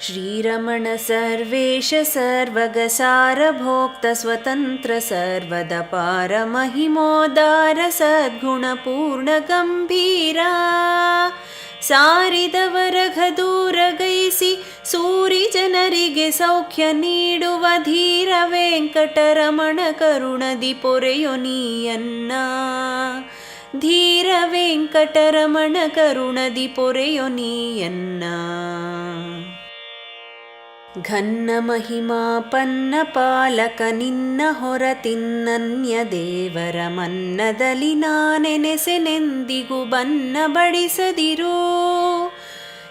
श्रीरमण सर्वेश सर्वगसारभोक्त स्वतन्त्र सर्वदपार महिमोदार सद्गुणपूर्णगम्भीरा ಸಾರಿದವರಘದೂರಗೈಸಿ ಸೂರಿ ಜನರಿಗೆ ಸೌಖ್ಯ ನೀಡುವ ಧೀರ ವೆಂಕಟರಮಣ ಕರುಣದಿ ಪೊರೆಯೊ ನೀಯನ್ನ ಧೀರ ವೆಂಕಟರಮಣ ಕರುಣದಿ ಪೊರೆಯೊ ನೀಯನ್ನ ಘನ್ನ ಮಹಿಮಾಪನ್ನ ಪಾಲಕ ನಿನ್ನ ಹೊರತಿನ್ನನ್ಯ ದೇವರ ಮನ್ನದಲ್ಲಿ ನಾನೆನೆಸೆನೆಂದಿಗೂ ಬನ್ನ ಬಡಿಸದಿರೋ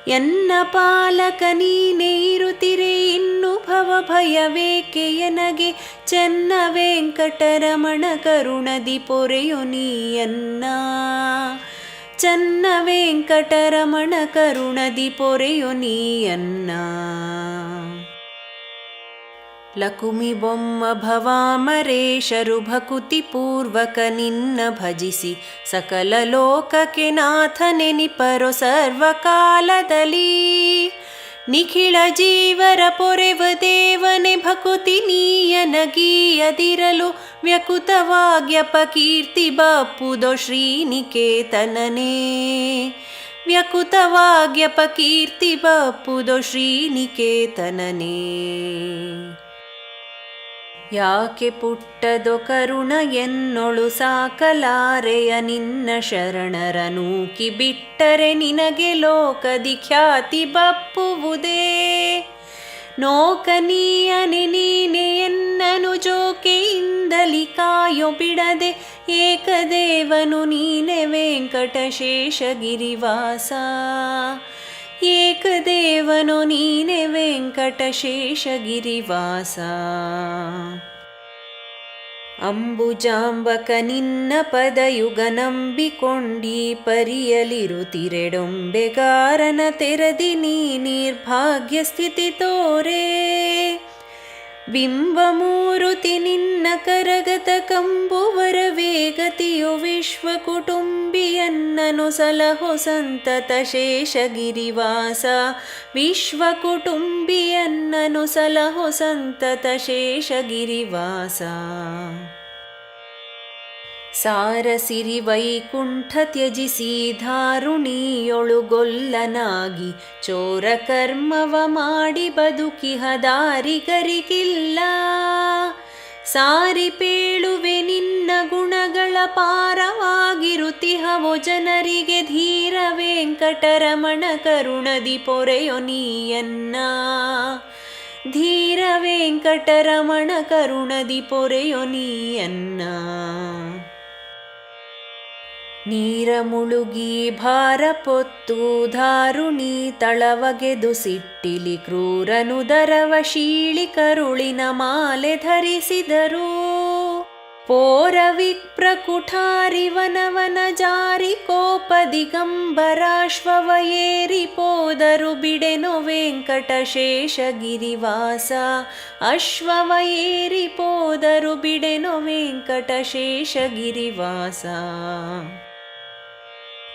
ಎನ್ನ ಪಾಲಕ ನೀನೇ ಇರುತ್ತಿರೆ ಇನ್ನು ಭವ ಭಯವೇಕೆ ಎನಗೆ ಚೆನ್ನ ವೆಂಕಟರಮಣ ಕರುಣದಿ ಪೊರೆಯು ನೀಯನ್ನ ಚನ್ನ ವೆಂಕಟರಮಣ ಕರುಣದಿ ಪೊರೆಯೊ ನೀಯನ್ನ. ಲಕುಮಿ ಬೊಮ್ಮ ಭವಾಮರೇಶರು ಭಕುತಿ ಪೂರ್ವಕ ನಿನ್ನ ಭಜಿಸಿ. ಸಕಲ ಲೋಕಕ್ಕೆ ನಾಥನೆನಿಪರೋ ಸರ್ವಕಾಲದಲ್ಲಿ. ನಿಖಿಳ ಜೀವರ ಪೊರೆವ ದೇವನೆ ಭಕುತಿ ನೀಯನಗೀಯದಿರಲು ವ್ಯಕುತವಾಗ್ಯಪ ಕೀರ್ತಿ ಬಪ್ಪುದೋ ಶ್ರೀನಿಕೇತನನೇ. ವ್ಯಕುತವಾಗ್ಯಪ ಕೀರ್ತಿ ಬಪ್ಪುದೋ ಶ್ರೀನಿಕೇತನನೇ. ಯಾಕೆ ಪುಟ್ಟದೊ ಕರುಣ ಎನ್ನೊಳು ಸಾಕಲಾರೆಯ ನಿನ್ನ ಶರಣರ ನೂಕಿ ಬಿಟ್ಟರೆ ನಿನಗೆ ಲೋಕದಿ ಖ್ಯಾತಿ ಬಪ್ಪುವುದೇ? ನೋಕನೀಯನೆ ನೀನೆ ಎನ್ನನು ಜೋಕೆಯಿಂದಲಿ ಕಾಯೋ ಬಿಡದೆ ಏಕದೇವನು ನೀನೆ ವೆಂಕಟಶೇಷಗಿರಿವಾಸ. ಏಕದೇವನು ನೀನೆ ವೆಂಕಟಶೇಷಗಿರಿವಾಸ. ಅಂಬುಜಾಂಬಕ ನಿನ್ನ ಪದಯುಗ ನಂಬಿಕೊಂಡಿ ಪರಿಯಲಿರುತ್ತಿರೆಡೊಂಬೆಗಾರನ ತೆರದಿ ನೀ ನಿರ್ಭಾಗ್ಯ ಸ್ಥಿತಿ ತೋರೆ. ಬಿಂಬಮೂರುತಿ ನಿನ್ನ ಕರಗತ ಕಂಬುವರ ವೇಗತಿಯು ವಿಶ್ವ ಕುಟುಂಬಿಯನ್ನನು ಸಲಹೋ ಸಂತತ ಶೇಷಗಿರಿವಾಸ ವಿಶ್ವ ಕುಟುಂಬಿಯನ್ನನು ಸಲಹೋ ಸಂತತ ಶೇಷಗಿರಿವಾಸ ಸಾರಸಿರಿ ವೈಕುಂಠ ತ್ಯಜಿಸಿ ಧಾರುಣಿಯೊಳುಗೊಲ್ಲನಾಗಿ ಚೋರ ಕರ್ಮವ ಮಾಡಿ ಬದುಕಿಹ ಸಾರಿ ಪೇಳುವೆ ನಿನ್ನ ಗುಣಗಳ ಪಾರವಾಗಿರುತಿಹವೋ ಜನರಿಗೆ ಧೀರ ವೆಂಕಟರಮಣ ಕರುಣದಿ ಪೊರೆಯೊ ನೀಯನ್ನ. ಧೀರ ವೆಂಕಟರಮಣ ಕರುಣದಿ ಪೊರೆಯೊ ನೀಯನ್ನ ನೀರ ಮುಳುಗಿ ಭಾರ ಪೊತ್ತು ಧಾರುಣಿ ತಳವಗೆದು ಸಿಟ್ಟಿಲಿ ಕ್ರೂರನು ದರವ ಶೀಳಿ ಕರುಳಿನ ಮಾಲೆ ಧರಿಸಿದರು. ಪೋರವಿಕ್ಪ್ರಕುಠಾರಿವನವನ ಜಾರಿ ಕೋಪ ದಿಗಂಬರಾಶ್ವವಯೇರಿ ಪೋದರು ಬಿಡೆನು ವೆಂಕಟಶೇಷಗಿರಿವಾಸ. ಅಶ್ವವ ಅಶ್ವವಯೇರಿ ಪೋದರು ಬಿಡೆನು ವೆಂಕಟಶೇಷಗಿರಿವಾಸ.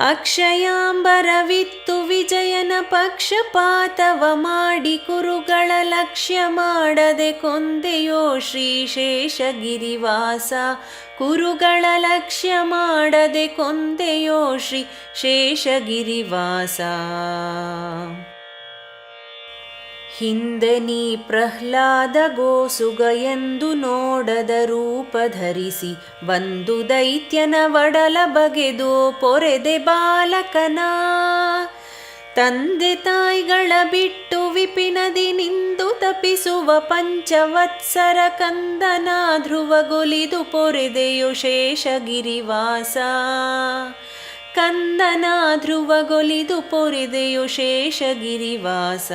ಅಕ್ಷಯಾಂಬರವಿತ್ತು ವಿಜಯನ ಪಕ್ಷಪಾತವ ಮಾಡಿ ಕುರುಗಳ ಲಕ್ಷ್ಯ ಮಾಡದೆ ಕೊಂದೆಯೋ ಶ್ರೀಶೇಷಗಿರಿವಾಸ. ಕುರುಗಳ ಲಕ್ಷ್ಯ ಮಾಡದೆ ಕೊಂದೆಯೋ ಶ್ರೀ ಶೇಷಗಿರಿವಾಸ ಹಿಂದೆ ನೀ ಪ್ರಹ್ಲಾದ ಗೋಸುಗ ಎಂದು ನೋಡದ ರೂಪ ಧರಿಸಿ, ಬಂದು ದೈತ್ಯನ ಒಡಲ ಬಗೆದು ಪೊರೆದೆ ಬಾಲಕನ. ತಂದೆ ತಾಯಿಗಳ ಬಿಟ್ಟು ವಿಪಿನದಿ ನಿಂದು ತಪಿಸುವ ಪಂಚವತ್ಸರ ಕಂದನ ಧ್ರುವಗೊಲಿದು ಪೊರೆದೆಯು ಶೇಷಗಿರಿವಾಸ. ಕಂದನ ಧ್ರುವಗೊಲಿದು ಪೊರೆದೆಯು ಶೇಷಗಿರಿವಾಸ.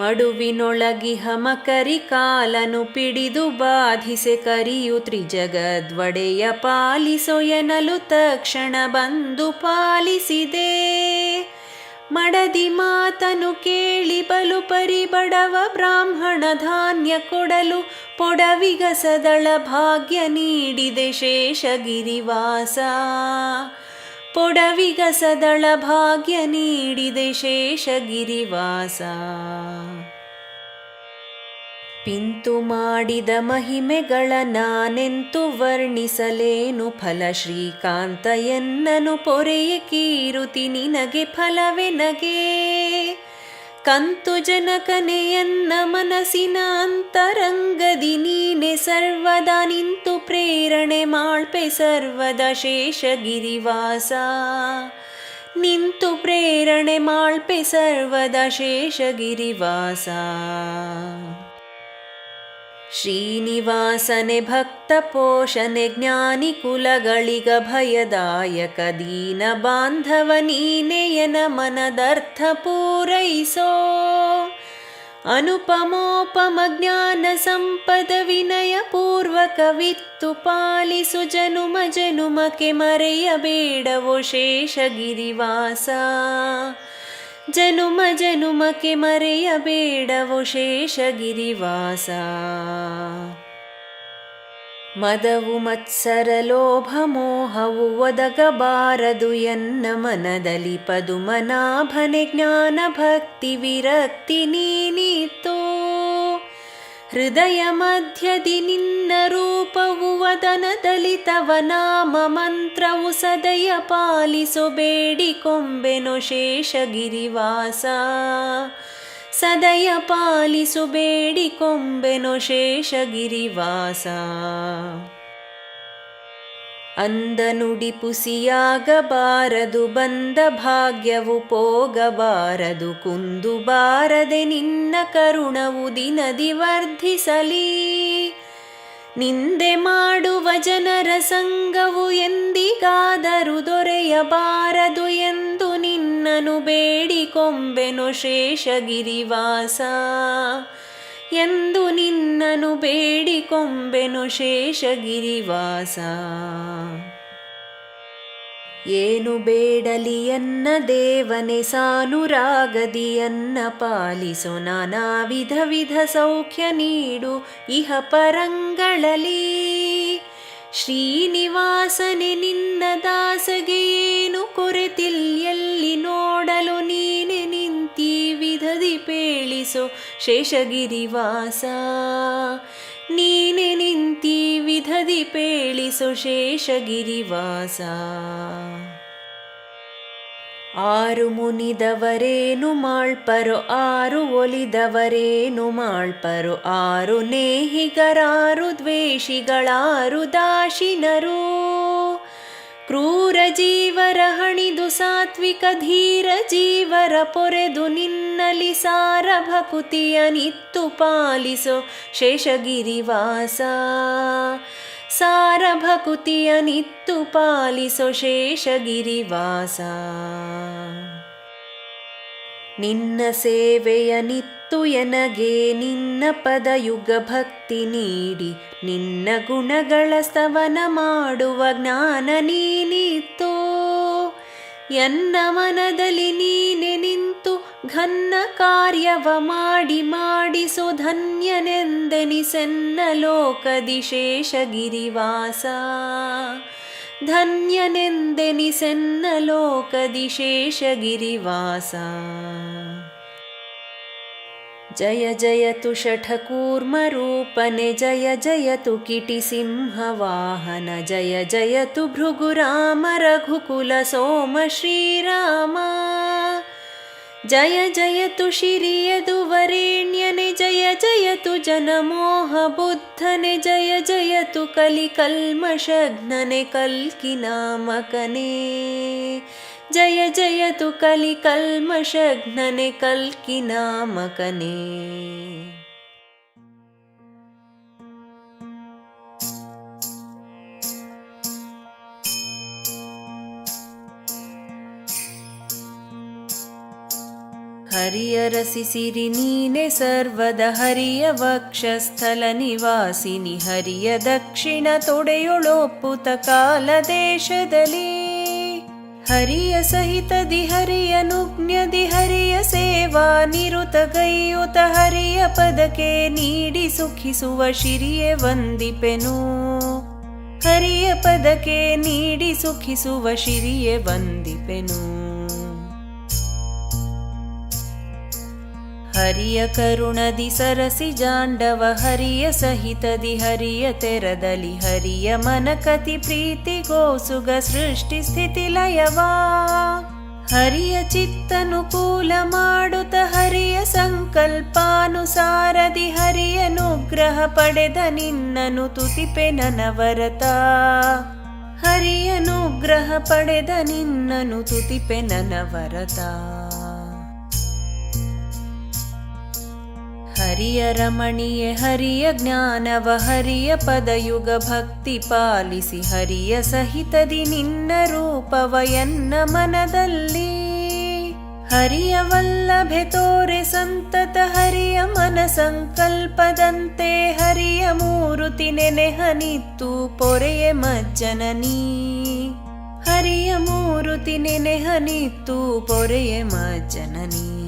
ಮಡುವಿನೊಳಗಿಹ ಮಕರಿ ಕಾಲನು ಪಿಡಿದು ಬಾಧಿಸೆ ಕರಿಯು ತ್ರಿಜಗದ್ವಡೆಯ ಪಾಲಿಸೊಯನಲು ತಕ್ಷಣ ಬಂದು ಪಾಲಿಸಿದೆ. ಮಡದಿ ಮಾತನು ಕೇಳಿ ಬಲು ಪರಿಬಡವ ಬ್ರಾಹ್ಮಣ ಧಾನ್ಯ ಕೊಡಲು ಪೊಡವಿಗಸದಳ ಭಾಗ್ಯ ನೀಡಿದೆ ಶೇಷಗಿರಿವಾಸ. ಪೊಡವಿಗಸದಳ ಭಾಗ್ಯ ನೀಡಿದೆ ಶೇಷಗಿರಿವಾಸ. ಪಿಂತು ಮಾಡಿದ ಮಹಿಮೆಗಳ ನಾನೆಂತು ವರ್ಣಿಸಲೇನು ಫಲ ಶ್ರೀಕಾಂತ ಎನ್ನನು ಪೊರೆಯ ಕೀರುತಿ ನಿನಗೆ ಫಲವೆನಗೆ ಕಂತು ಜನಕನೆಯನ್ನ ಮನಸ್ಸಿನ ಅಂತರಂಗದಿ ನೀನೆ ಸರ್ವದ ನಿಂತು ಪ್ರೇರಣೆ ಮಾಳ್ಪೆ ಸರ್ವದ ಶೇಷಗಿರಿವಾಸ. ನಿಂತು ಪ್ರೇರಣೆ ಮಾಳ್ಪೆ ಸರ್ವದ ಶೇಷಗಿರಿವಾಸ. ಶ್ರೀನಿವಾಸನೆ ಭಕ್ತ ಪೋಷಣೆ ಜ್ಞಾನಿ ಕುಲಗಳಿಗ ಭಯದಾಯಕ ದೀನ ಬಾಂಧವ ನೀನೆಯನ ಮನದರ್ಥ ಪೂರೈಸೋ ಅನುಪಮೋಪಮ ಜ್ಞಾನ ಸಂಪದ ವಿನಯ ಪೂರ್ವಕವಿತ್ತು ಪಾಲಿಸು ಜನುಮ ಜನುಮಕ್ಕೆ ಮರೆಯಬೇಡವೋ ಶೇಷಗಿರಿವಾಸ ಜನುಮ ಜನುಮಕ್ಕೆ ಮರೆಯಬೇಡವೋ ಶೇಷಗಿರಿವಾಸ ಮದವು ಮತ್ಸರ ಲೋಭ ಮೋಹವು ಒದಗಬಾರದು ಎನ್ನ ಮನದಲ್ಲಿ ಪದುಮನಾಭನೆ ಜ್ಞಾನ ಭಕ್ತಿ ವಿರಕ್ತಿ ನೀನಿತೋ ಹೃದಯ ಮಧ್ಯದಿ ನಿನ್ನ ರೂಪವು ವದನದಲ್ಲಿ ತವ ನಾಮ ಮಂತ್ರವು ಸದಯ ಪಾಲಿಸು ಬೇಡಿಕೊಂಬೆನು ಶೇಷಗಿರಿವಾಸ. ಸದಯ ಪಾಲಿಸು ಬೇಡಿಕೊಂಬೆನು ಶೇಷಗಿರಿವಾಸ. ಅಂದ ನುಡಿ ಪುಸಿಯಾಗಬಾರದು ಬಂದ ಭಾಗ್ಯವು ಪೋಗಬಾರದು ಕುಂದು ಬಾರದೆ ನಿನ್ನ ಕರುಣವು ದಿನದಿ ವರ್ಧಿಸಲಿ. ನಿಂದೆ ಮಾಡುವ ಜನರ ಸಂಗವು ಎಂದಿಗಾದರೂ ದೊರೆಯಬಾರದು ಎಂದು ನಿನ್ನನು ಬೇಡಿಕೊಂಬೆನು ಶೇಷಗಿರಿವಾಸ. ಎಂದು ನಿನ್ನನು ಬೇಡಿಕೊಂಬೆನು ಶೇಷಗಿರಿವಾಸ. ಏನು ಬೇಡಲಿಯನ್ನ ದೇವನೆ ಸಾನುರಾಗದಿಯನ್ನ ಪಾಲಿಸು, ನಾನಾ ವಿಧ ವಿಧ ಸೌಖ್ಯ ನೀಡು, ಇಹ ಪರಂಗಳಲಿ. ಶ್ರೀನಿವಾಸನೆ, ನಿನ್ನ ದಾಸಗೆ ಏನು ಕೊರೆತಿಲ್ಯೆಲ್ಲಿ ನೋಡಲು ನೀನೆ ನಿಂತಿ ವಿಧದಿ ಪೇಳಿಸೋ ಶೇಷಗಿರಿವಾಸ. ನೀನೆ ನಿಂತಿ ವಿಧದಿ ಪೇಳಿಸೋ ಶೇಷಗಿರಿವಾಸ. ಆರು ಮುನಿದವರೇನು ಮಾಳ್ಪರೋ, ಆರು ಒಲಿದವರೇನು ಮಾಳ್ಪರೋ, ಆರು ನೇಹಿಗರಾರು, ದ್ವೇಷಿಗಳಾರು, ದಾಶಿನರು. ಕ್ರೂರ ಜೀವರ ಹಣಿದು ಸಾತ್ವಿಕ ಧೀರ ಜೀವರ ಪೊರೆದು ನಿನ್ನಲಿ ಸಾರ ಭಕುತಿಯ ನಿತ್ತು ಪಾಲಿಸೋ ಶೇಷಗಿರಿವಾಸ. ಸಾರ ಭಕುತಿಯ ನಿತ್ತು ಪಾಲಿಸೋ ಶೇಷಗಿರಿವಾಸ. ನಿನ್ನ ಸೇವೆಯ ನಿತ್ತು ಎನಗೆ ನಿನ್ನ ಪದಯುಗ ಭಕ್ತಿ ನೀಡಿ, ನಿನ್ನ ಗುಣಗಳ ಸ್ತವನ ಮಾಡುವ ಜ್ಞಾನ ನೀನಿತ್ತೋ? ಎನ್ನ ಮನದಲ್ಲಿ ನೀನೆ ನಿಂತು ಘನ್ನ ಕಾರ್ಯವ ಮಾಡಿ ಮಾಡಿಸೋ ಧನ್ಯನೆಂದೆನಿಸೆನ್ನ ಲೋಕದಿಶೇಷ ಗಿರಿವಾಸ ಧನ್ಯನೆಂದೆನಿಸೆನ್ನ ಲೋಕದಿ जय जयतु षठ कूर्मरूपनि जय जयतु किटिसिंहवाहन जय जयतु भृगुराम रघुकुलसोम श्रीराम जय जयतु श्रीयदुवरेण्यनि जय जयतु जनमोहबुद्धने जय जयतु कलिकल्मषघ्नने कल्किनामकने। ಜಯ ಜಯತು ಕಲಿ ಕಲ್ಮಷಘ್ನನೆ ಕಲ್ಕಿ ನಾಮಕನೇ. ಹರಿಯ ರಸಿಸಿರಿ ನೀನೆ ಸರ್ವದ ಹರಿಯ ವಕ್ಷಸ್ಥಲ ನಿವಾಸಿನಿ ಹರಿಯ ದಕ್ಷಿಣ ತೊಡೆಯೊಳೊಪ್ಪುತ ಕಾಲ ದೇಶದಲ್ಲಿ. ಹರಿಯ ಸಹಿತದಿ ಹರಿಯ ನುಜ್ಞದಿ ಹರಿಯ ಸೇವಾ ನಿರುತ ಗೈಯುತ ಹರಿಯ ಪದಕೆ ನೀಡಿ ಸುಖಿಸುವ ಶಿರಿಯೆ ವಂದಿಪೆನು. ಹರಿಯ ಪದಕೆ ನೀಡಿ ಸುಖಿಸುವ ಶಿರಿಯೆ ವಂದಿಪೆನು. ಹರಿಯ ಕರುಣದಿ ಸರಸಿ ಜಾಂಡವ, ಹರಿಯ ಸಹಿತದಿ ಹರಿಯ ತೆರದಲಿ ಹರಿಯ ಮನಕತಿ ಪ್ರೀತಿಗೋಸುಗ ಸೃಷ್ಟಿ ಸ್ಥಿತಿ ಲಯವಾ. ಹರಿಯ ಚಿತ್ತನುಕೂಲ ಮಾಡುತ್ತ ಹರಿಯ ಸಂಕಲ್ಪಾನುಸಾರದಿ ಹರಿಯನುಗ್ರಹ ಪಡೆದ ನಿನ್ನನು ತುತಿಪೆ ನನವರತ ಹರಿಯನುಗ್ರಹ ಪಡೆದ ನಿನ್ನನು ತುತಿಪೆ ನನವರತ ಹರಿಯ ರಮಣೀಯ, ಹರಿಯ ಜ್ಞಾನವ, ಹರಿಯ ಪದಯುಗ ಭಕ್ತಿ ಪಾಲಿಸಿ, ಹರಿಯ ಸಹಿತದಿ ನಿನ್ನ ರೂಪವಯನ್ನ ಮನದಲ್ಲಿ. ಹರಿಯ ವಲ್ಲಭೆ ತೋರೆ ಸಂತತ, ಹರಿಯ ಮನ ಸಂಕಲ್ಪದಂತೆ, ಹರಿಯ ಮೂರುತಿ ನೆನೆಹನಿತ್ತು ಪೊರೆಯ ಮಜ್ಜನನೀ ಹರಿಯ ಮೂರುತಿ ನೆನೆಹನಿತ್ತು ಪೊರೆಯ ಮಜ್ಜನನೀ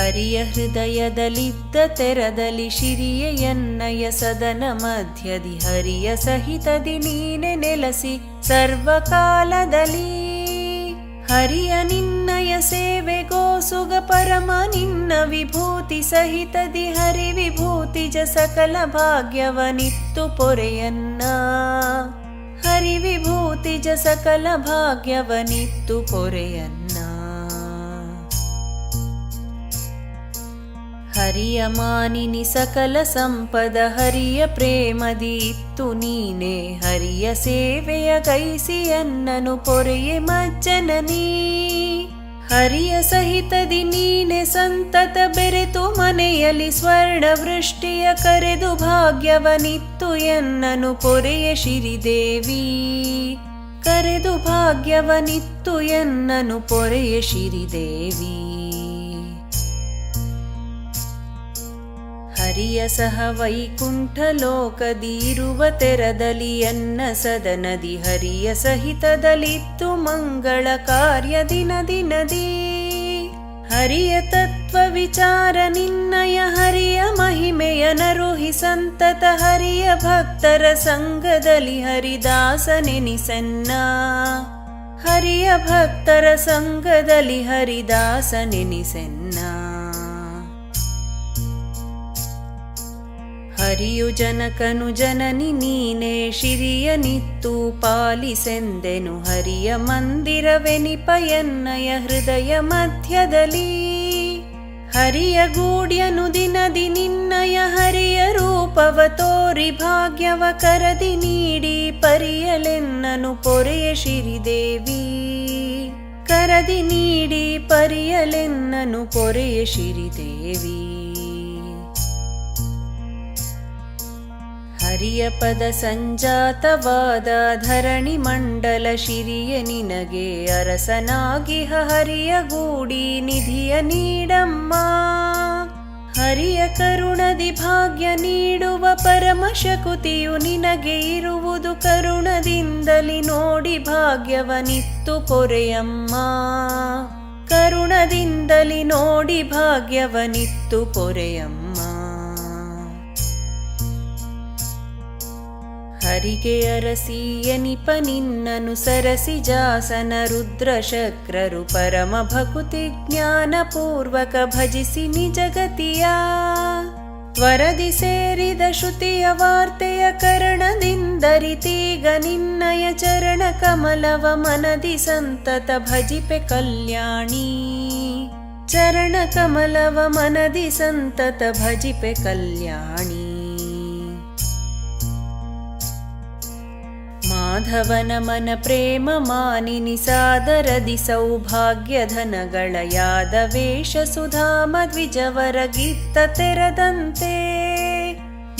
ಹರಿಯ ಹೃದಯದಲ್ಲಿದ್ದ ತೆರದಲ್ಲಿ ಶಿರಿಯೆಯನ್ನಯ ಸದನ ಮಧ್ಯದಿ ಹರಿಯ ಸಹಿತದಿ ನೀನೆ ನೆಲಸಿ ಸರ್ವಕಾಲದಲ್ಲಿ. ಹರಿಯ ನಿನ್ನಯ ಸೇವೆಗೋ ಸುಗ ಪರಮ ನಿನ್ನ ವಿಭೂತಿ ಸಹಿತದಿ ಹರಿ ವಿಭೂತಿ ಜ ಸಕಲ ಭಾಗ್ಯವನಿತ್ತು ಪೊರೆಯನ್ನ. ಹರಿ ವಿಭೂತಿ ಜ ಸಕಲ ಭಾಗ್ಯವನಿತ್ತು ಪೊರೆಯನ್ನ. ಹರಿಯ ಮಾನಿನಿ ಸಕಲ ಸಂಪದ ಹರಿಯ ಪ್ರೇಮದಿ ಇತ್ತು ನೀನೆ ಹರಿಯ ಸೇವೆಯ ಕೈಸಿಯನ್ನನು ಪೊರೆಯೆ ಮಜ್ಜನನೀ. ಹರಿಯ ಸಹಿತದಿ ನೀನೆ ಸಂತತ ಬೆರೆತು ಮನೆಯಲ್ಲಿ ಸ್ವರ್ಣ ವೃಷ್ಟಿಯ ಕರೆದು ಭಾಗ್ಯವನಿತ್ತು ಎನ್ನನು ಪೊರೆಯ ಶಿರಿದೇವಿ ಕರೆದು ಭಾಗ್ಯವನಿತ್ತು ಎನ್ನನು ಪೊರೆಯ ಶಿರಿದೇವಿ ಹರಿಯ ಸಹ ವೈಕುಂಠ ಲೋಕದಿರುವ ತೆರದಲಿಯನ್ನ ಸದನದಿ ಹರಿಯ ಸಹಿತದಲಿತ್ತು ಮಂಗಳ ಕಾರ್ಯ ದಿನ ದಿನದಿ. ಹರಿಯ ತತ್ವ ವಿಚಾರ ನಿನ್ನಯ ಹರಿಯ ಮಹಿಮೆಯ ನರುಹಿ ಸಂತತ ಹರಿಯ ಭಕ್ತರ ಸಂಘದಲ್ಲಿ ಹರಿದಾಸನೆನಿಸನ್ನ ಹರಿಯ ಭಕ್ತರ ಸಂಘದಲ್ಲಿ ಹರಿದಾಸನೆನಿಸೆನ್ನ ಹರಿಯು ಜನಕನು ಜನನಿ ನೀನೇ, ಶಿರಿಯ ನಿತ್ತು ಪಾಲಿಸೆಂದೆನು ಹರಿಯ ಮಂದಿರವೆನಿಪಯನ್ನಯ ಹೃದಯ ಮಧ್ಯದಲ್ಲಿ. ಹರಿಯ ಗೂಡ್ಯನು ದಿನದಿ ನಿನ್ನಯ ಹರಿಯ ರೂಪವ ತೋರಿ ಭಾಗ್ಯವ ಕರದಿ ನೀಡಿ ಪರಿಯಲೆನ್ನನು ಪೊರೆಯ ಶಿರಿದೇವಿ ಕರದಿ ನೀಡಿ ಪರಿಯಲೆನ್ನನು ಪೊರೆಯ ಶಿರಿದೇವಿ ಹರಿಯ ಪದ ಸಂಜಾತವಾದ ಧರಣಿ ಮಂಡಲ ಶಿರಿಯ ನಿನಗೆ ಅರಸನಾಗಿಹ ಹರಿಯ ಗೂಡಿ ನಿಧಿಯ ನೀಡಮ್ಮ. ಹರಿಯ ಕರುಣದಿ ಭಾಗ್ಯ ನೀಡುವ ಪರಮ ಶಕುತಿಯು ನಿನಗೆ ಇರುವುದು ಕರುಣದಿಂದಲಿ ನೋಡಿ ಭಾಗ್ಯವನಿತ್ತು ಪೊರೆಯಮ್ಮ. ಕರುಣದಿಂದಲಿ ನೋಡಿ ಭಾಗ್ಯವನಿತ್ತು ಪೊರೆಯಮ್ಮ. ಹರಿಗೆ ಅರಸಿಯನಿಪ ನಿನ್ನನು ಸರಸಿ ಜಾಸನ ರುದ್ರ ಶಕ್ರರು ಪರಮ ಭಕುತಿ ಜ್ಞಾನ ಪೂರ್ವಕ ಭಜಿಸಿ ನಿಜಗತಿಯ ವರದಿ ಸೇರಿದ ಶ್ರುತಿಯ ವಾರ್ತೆಯ ಕರಣದಿಂದರಿತೀಗ ನಿನ್ನಯ ಚರಣ ಕಮಲವ ಮನದಿ ಸಂತತ ಭಜಿಪೆ ಕಲ್ಯಾಣಿ ಚರಣ ಕಮಲವ ಮನದಿ ಸಂತತ ಧನಗಳ ಯಾದ ವೇಷ ಸುಧಾಮ ದ್ವಿಜವರ ಗಿತ್ತ ತೆರದಂತೆ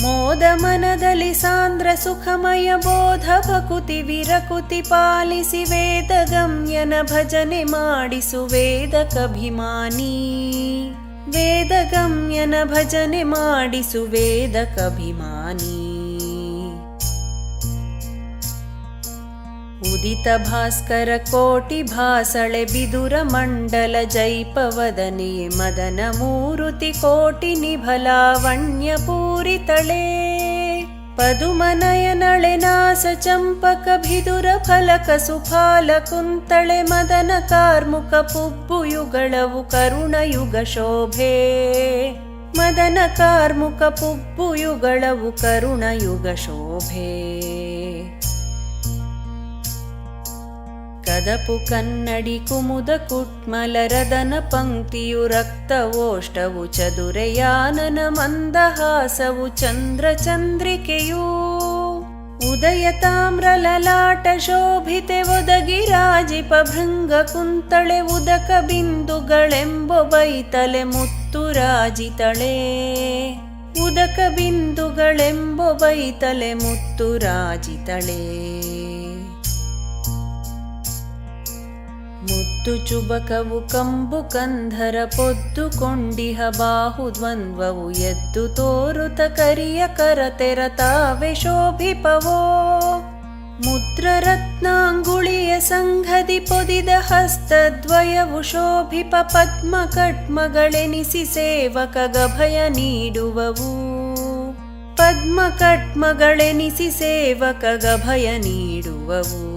ಮೋದ ಮನದಲ್ಲಿ ಸಾಂದ್ರ ಸುಖಮಯ ಬೋಧ ಭಕುತಿ ವಿರಕುತಿ ಪಾಲಿಸಿ ವೇದ ಗಮ್ಯನ ಭಜನೆ ಮಾಡಿಸು ವೇದಕಭಿಮಾನಿ ವೇದ ಗಮ್ಯನ ಭಜನೆ ಮಾಡಿಸು ವೇದಕಭಿಮಾನಿ ಉದಿತ ಭಾಸ್ಕರ ಕೋಟಿ ಭಾಸಳೆ ಬಿದುರ ಮಂಡಲ ಜೈಪವದನೆಯೇ ಮದನ ಮೂರುತಿ ಕೋಟಿ ನಿಭಲಾವಣ್ಯ ಪೂರಿತಳೆ. ಪದುಮನಯನಳೆ ನಾಸ ಚಂಪಕ ಬಿದುರ ಫಲಕ ಸುಫಾಲ ಕುಂತಳೆ ಮದನ ಕಾರ್ಮುಕ ಪುಬ್ಬುಯುಗಳವು ಕರುಣಯುಗ ಶೋಭೆ. ಮದನ ಕಾರ್ಮುಕ ಪುಬ್ಬುಯುಗಳವು ಕರುಣಯುಗ ಶೋಭೆ. ಕದಪು ಕನ್ನಡಿ ಕುಮುದ ಕುಟ್ಮಲರದನ ಪಂಕ್ತಿಯು ರಕ್ತವೋಷ್ಟವು ಚದುರೆಯಾನನ ಮಂದಹಾಸವು ಚಂದ್ರ ಚಂದ್ರಿಕೆಯೂ ಉದಯ ತಾಮ್ರ ಲಲಾಟ ಶೋಭಿತೆ ಒದಗಿ ರಾಜಿಪ ಭೃಂಗ ಕುಂತಳೆ ಉದಕ ಬಿಂದುಗಳೆಂಬ ಬೈತಲೆ ಮುತ್ತು ರಾಜಿತಳೆ ಉದಕ ಬಿಂದುಗಳೆಂಬ ಬೈತಲೆ ಮುತ್ತು ರಾಜಿತಳೆ ಮುತ್ತು ಚುಬಕವು ಕಂಬು ಕಂಧರ ಪೊದ್ದುಕೊಂಡಿಹ ಬಾಹು ದ್ವಂದ್ವವು ಎದ್ದು ತೋರುತ ಕರಿಯ ಕರತೆರ ತಾವೆ ಶೋಭಿಪವೋ. ಮುದ್ರರತ್ನಾಂಗುಳಿಯ ಸಂಘದಿ ಪೊದಿದ ಹಸ್ತದ್ವಯವು ಶೋಭಿಪ ಪದ್ಮ ಕಟ್ಮಗಳೆನಿಸಿ ಸೇವಕ ಗಭಯ ನೀಡುವವು. ಪದ್ಮ ಕಟ್ಮಗಳೆನಿಸಿ ಸೇವಕ ಗಭಯ ನೀಡುವವು.